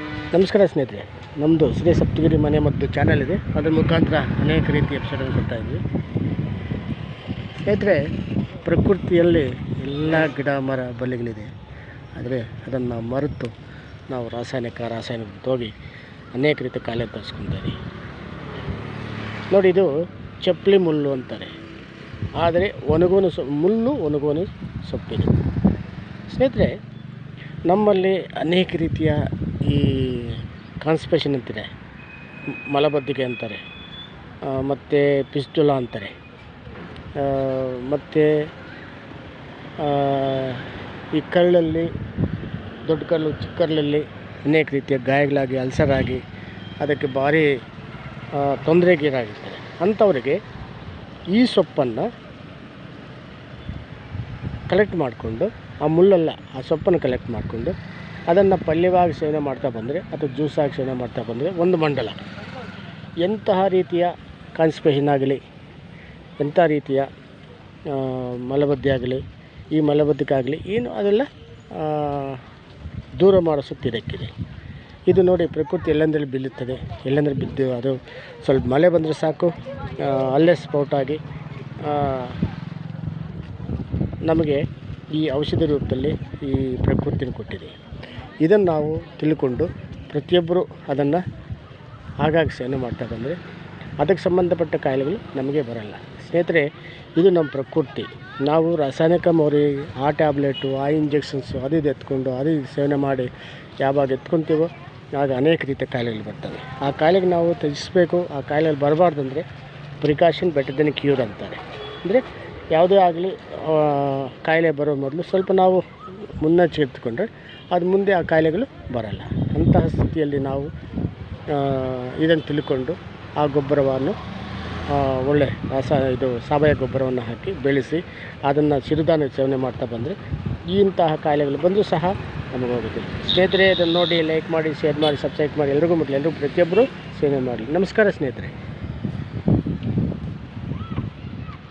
ನಮಸ್ಕಾರ ಸ್ನೇಹಿತರೆ ನಮ್ಮದು ಶ್ರೀ ಸಪ್ತಗಿರಿ ಮನೆ ಮತ್ತು ಚಾನಲ್ ಇದೆ. ಅದರ ಮುಖಾಂತರ ಅನೇಕ ರೀತಿಯ ಎಪಿಸೋಡನ್ನು ಕೊಡ್ತಾ ಇದ್ವಿ. ಸ್ನೇಹಿತರೆ, ಪ್ರಕೃತಿಯಲ್ಲಿ ಎಲ್ಲ ಗಿಡ, ಮರ ಬಲ್ಲಿಗಳಿದೆ ಆದರೆ ಅದನ್ನು ಮರೆತು ನಾವು ರಾಸಾಯನಿಕ ರಾಸಾಯನಿಕ ಹೋಗಿ ಅನೇಕ ರೀತಿಯ ಕಾಯಿಲೆ ತರಿಸ್ಕೊತೀವಿ. ನೋಡಿ, ಇದು ಚಪ್ಪಲಿ ಮುಳ್ಳು ಅಂತಾರೆ. ಆದರೆ ಒಣಗೋನು ಸೊ ಮುಳ್ಳು ಒಣಗೋನು ಸೊಪ್ಪಿದೆ. ಸ್ನೇಹಿತರೆ, ನಮ್ಮಲ್ಲಿ ಅನೇಕ ರೀತಿಯ ಈ ಕಾನ್ಸ್ಪೇಷನ್ ಅಂತಿದೆ ಮಲಬದ್ಧಿಕೆ ಅಂತಾರೆ ಮತ್ತು ಪಿಸ್ಟುಲ ಅಂತಾರೆ ಮತ್ತು ಈ ಕರಳಲ್ಲಿ ದೊಡ್ಡ ಕರಳು ಚಿಕ್ಕ ಕರಳಲ್ಲಿ ಅನೇಕ ರೀತಿಯ ಗಾಯಗಳಾಗಿ ಅಲ್ಸರ್ ಆಗಿ ಅದಕ್ಕೆ ಭಾರಿ ತೊಂದರೆಗೀಡಾಗಿರ್ತಾರೆ. ಅಂಥವರಿಗೆ ಈ ಸೊಪ್ಪನ್ನು ಕಲೆಕ್ಟ್ ಮಾಡಿಕೊಂಡು, ಆ ಮುಳ್ಳೆಲ್ಲ, ಆ ಸೊಪ್ಪನ್ನು ಕಲೆಕ್ಟ್ ಮಾಡಿಕೊಂಡು ಅದನ್ನು ಪಲ್ಯವಾಗಿ ಸೇವನೆ ಮಾಡ್ತಾ ಬಂದರೆ ಅಥವಾ ಜ್ಯೂಸಾಗಿ ಸೇವನೆ ಮಾಡ್ತಾ ಬಂದರೆ ಒಂದು ಮಂಡಲ. ಎಂತಹ ರೀತಿಯ ಕಾನ್ಸ್ಪೇಷನ್ ಆಗಲಿ ಎಂಥ ರೀತಿಯ ಮಲಬದ್ಧ ಆಗಲಿ, ಈ ಮಲಬದ್ಧಕ್ಕಾಗಲಿ ಏನು ಅದೆಲ್ಲ ದೂರ ಮಾಡಿಸುತ್ತಿದ್ದಕ್ಕಿದೆ ಇದು ನೋಡಿ ಪ್ರಕೃತಿ ಎಲ್ಲೆಂದರೆ ಬೀಳುತ್ತದೆ, ಎಲ್ಲೆಂದರೆ ಬಿದ್ದು ಅದು ಸ್ವಲ್ಪ ಮಳೆ ಬಂದರೆ ಸಾಕು ಅಲ್ಲೇ ಸ್ಪೌಟಾಗಿ ನಮಗೆ ಈ ಔಷಧಿ ರೂಪದಲ್ಲಿ ಈ ಪ್ರಕೃತಿನ ಕೊಟ್ಟಿದೆ. ಇದನ್ನು ನಾವು ತಿಳ್ಕೊಂಡು ಪ್ರತಿಯೊಬ್ಬರು ಅದನ್ನು ಆಗಾಗ ಸೇವನೆ ಮಾಡ್ತಾ ಬಂದರೆ ಅದಕ್ಕೆ ಸಂಬಂಧಪಟ್ಟ ಕಾಯಿಲೆಗಳು ನಮಗೆ ಬರಲ್ಲ. ಸ್ನೇಹಿತರೆ, ಇದು ನಮ್ಮ ಪ್ರಕೃತಿ. ನಾವು ರಾಸಾಯನಿಕ ಮೋರಿ ಆ ಟ್ಯಾಬ್ಲೆಟು, ಆ ಇಂಜೆಕ್ಷನ್ಸು ಅದು ಇದು ಎತ್ಕೊಂಡು, ಅದು ಇದು ಸೇವನೆ ಮಾಡಿ ಯಾವಾಗ ಎತ್ಕೊತೀವೋ ಆಗ ಅನೇಕ ರೀತಿಯ ಕಾಯಿಲೆಗಳು ಬರ್ತವೆ. ಆ ಕಾಯಿಲೆಗೆ ನಾವು ತ್ಯಜಿಸಬೇಕು, ಆ ಕಾಯಿಲೆಗಳು ಬರಬಾರ್ದು ಅಂದರೆ ಪ್ರಿಕಾಷನ್ ಬೆಟರ್ ದೆನ್ ಕ್ಯೂರ್ ಅಂತಾರೆ. ಅಂದರೆ ಯಾವುದೇ ಆಗಲಿ ಕಾಯಿಲೆ ಬರೋ ಮೊದಲು ಸ್ವಲ್ಪ ನಾವು ಮುನ್ನೆಚ್ಚೆತ್ಕೊಂಡ್ರೆ ಅದು ಮುಂದೆ ಆ ಕಾಯಿಲೆಗಳು ಬರಲ್ಲ. ಅಂತಹ ಸ್ಥಿತಿಯಲ್ಲಿ ನಾವು ಇದನ್ನು ತಿಳ್ಕೊಂಡು ಆ ಗೊಬ್ಬರವನ್ನು ಒಳ್ಳೆ ರಾಸ, ಇದು ಸಾವಯವ ಗೊಬ್ಬರವನ್ನು ಹಾಕಿ ಬೆಳೆಸಿ ಅದನ್ನು ಸಿರಿಧಾನ್ಯ ಸೇವನೆ ಮಾಡ್ತಾ ಬಂದರೆ ಇಂತಹ ಕಾಯಿಲೆಗಳು ಬಂದರೂ ಸಹ ನಮಗೆ ಸ್ನೇಹಿತರೆ, ಇದನ್ನು ನೋಡಿ ಲೈಕ್ ಮಾಡಿ ಶೇರ್ ಮಾಡಿ ಸಬ್ಸ್ಕ್ರೈಬ್ ಮಾಡಿ. ಎಲ್ರಿಗೂ ಮೊದಲು ಎಲ್ಲರೂ ಪ್ರತಿಯೊಬ್ಬರು ಸೇವನೆ ಮಾಡಿ ನಮಸ್ಕಾರ ಸ್ನೇಹಿತರೆ.